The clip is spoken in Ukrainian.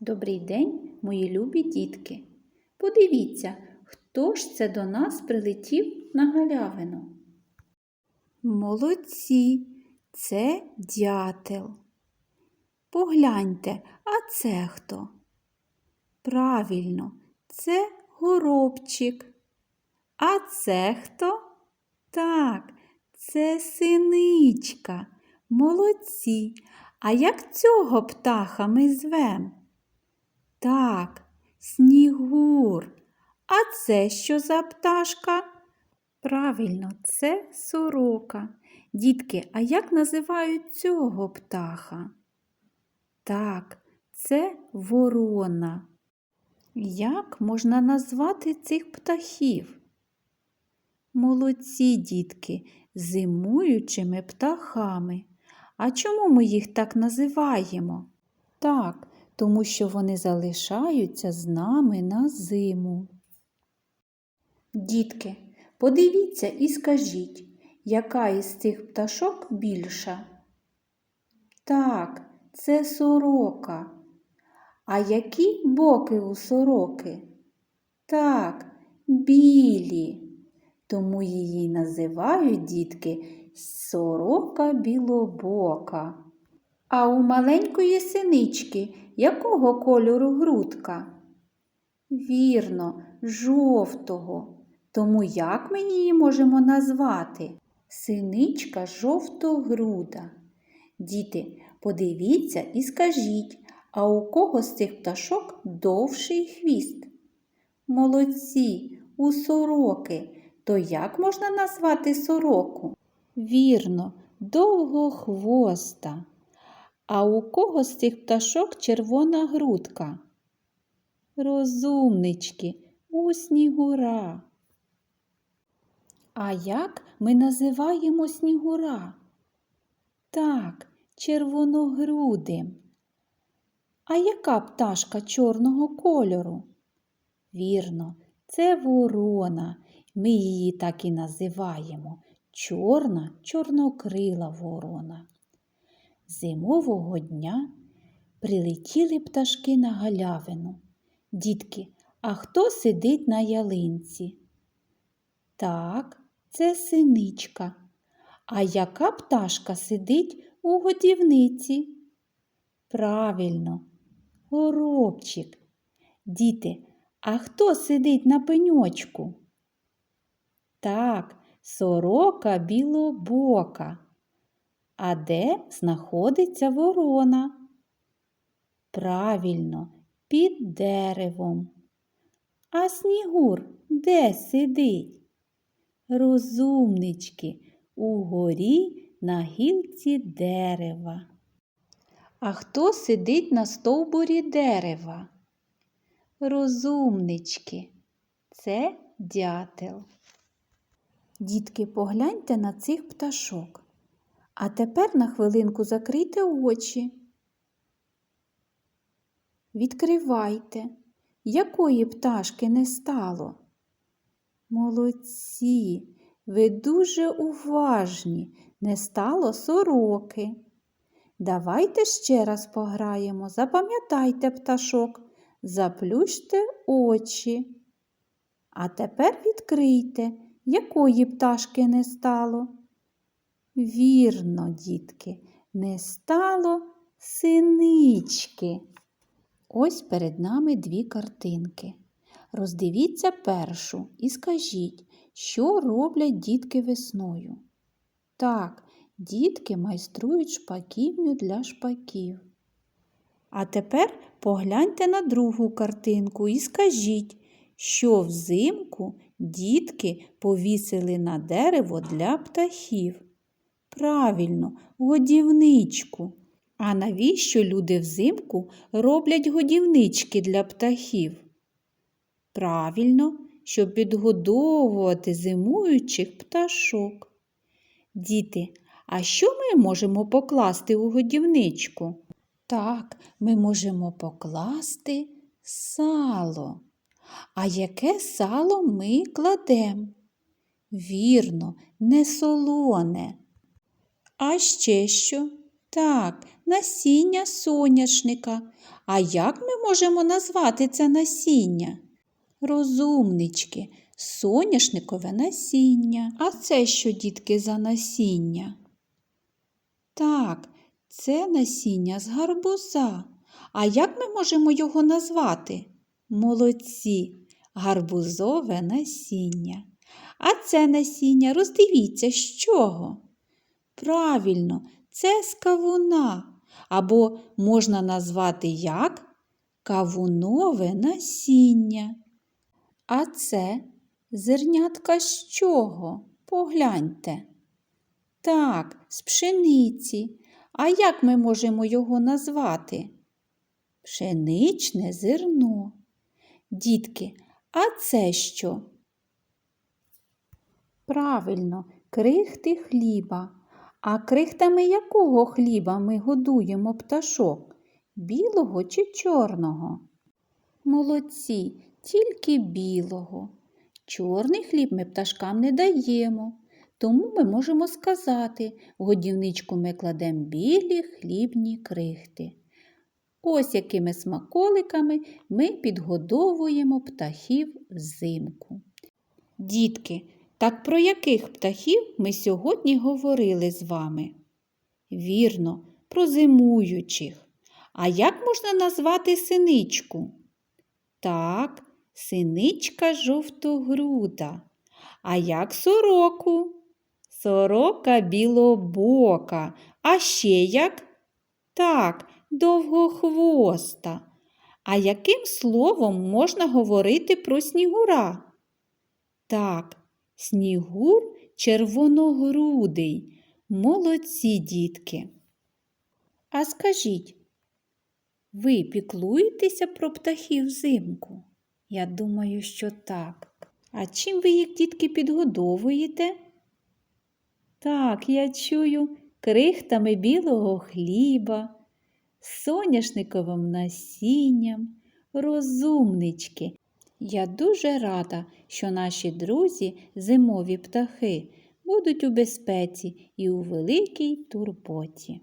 Добрий день, мої любі дітки. Подивіться, хто ж це до нас прилетів на галявину. Молодці, це дятел. Погляньте, а це хто? Правильно, це горобчик. А це хто? Так, це синичка. Молодці. А як цього птаха ми звем? Так, снігур. А це що за пташка? Правильно, це сорока. Дітки, а як називають цього птаха? Так, це ворона. Як можна назвати цих птахів? Молодці дітки, зимуючими птахами. А чому ми їх так називаємо? Так, тому що вони залишаються з нами на зиму. Дітки, подивіться і скажіть, яка із цих пташок більша? Так, це сорока. А які боки у сороки? Так, білі. Тому її називають дітки сорока білобока. А у маленької синички якого кольору грудка? Вірно, жовтого. Тому як ми її можемо назвати? Синичка жовтогруда. Діти, подивіться і скажіть, а у кого з цих пташок довший хвіст? Молодці, у сороки. То як можна назвати сороку? Вірно, довгохвоста. А у кого з цих пташок червона грудка? Розумнички, у снігура. А як ми називаємо снігура? Так, червоногрудим. А яка пташка чорного кольору? Вірно, це ворона. Ми її так і називаємо чорна чорнокрила ворона. Зимового дня прилетіли пташки на галявину. Дітки, а хто сидить на ялинці? Так, це синичка. А яка пташка сидить у годівниці? Правильно, горобчик. Діти, а хто сидить на пеньочку? Так, сорока білобока. А де знаходиться ворона? Правильно, під деревом. А снігур де сидить? Розумнички, угорі на гілці дерева. А хто сидить на стовбурі дерева? Розумнички, це дятел. Дітки, погляньте на цих пташок. А тепер на хвилинку закрийте очі. Відкривайте, якої пташки не стало. Молодці, ви дуже уважні, не стало сороки. Давайте ще раз пограємо, запам'ятайте пташок, заплющте очі. А тепер відкрийте, якої пташки не стало. Вірно, дітки, не стало синички. Ось перед нами дві картинки. Роздивіться першу і скажіть, що роблять дітки весною. Так, дітки майструють шпаківню для шпаків. А тепер погляньте на другу картинку і скажіть, що взимку дітки повісили на дерево для птахів. Правильно, годівничку. А навіщо люди взимку роблять годівнички для птахів? Правильно, щоб підгодовувати зимуючих пташок. Діти, а що ми можемо покласти у годівничку? Так, ми можемо покласти сало. А яке сало ми кладемо? Вірно, не солоне. А ще що? Так, насіння соняшника. А як ми можемо назвати це насіння? Розумнички, соняшникове насіння. А це що, дітки, за насіння? Так, це насіння з гарбуза. А як ми можемо його назвати? Молодці, гарбузове насіння. А це насіння, роздивіться, з чого? Правильно, це з кавуна. Або можна назвати як кавунове насіння. А це зернятка з чого? Погляньте. Так, з пшениці. А як ми можемо його назвати? Пшеничне зерно. Дітки, а це що? Правильно, крихти хліба. А крихтами якого хліба ми годуємо пташок? Білого чи чорного? Молодці, тільки білого. Чорний хліб ми пташкам не даємо. Тому ми можемо сказати, в годівничку ми кладемо білі хлібні крихти. Ось якими смаколиками ми підгодовуємо птахів взимку. Дітки, так про яких птахів ми сьогодні говорили з вами? Вірно, про зимуючих. А як можна назвати синичку? Так, синичка жовтогруда. А як сороку? Сорока білобока. А ще як? Так, довгохвоста. А яким словом можна говорити про снігура? Так, снігур червоногрудий. Молодці дітки. А скажіть, ви піклуєтеся про птахів взимку? Я думаю, що так. А чим ви їх, дітки, підгодовуєте? Так, я чую крихтами білого хліба, соняшниковим насінням, розумнички. Я дуже рада, що наші друзі, зимові птахи, будуть у безпеці і у великій турботі.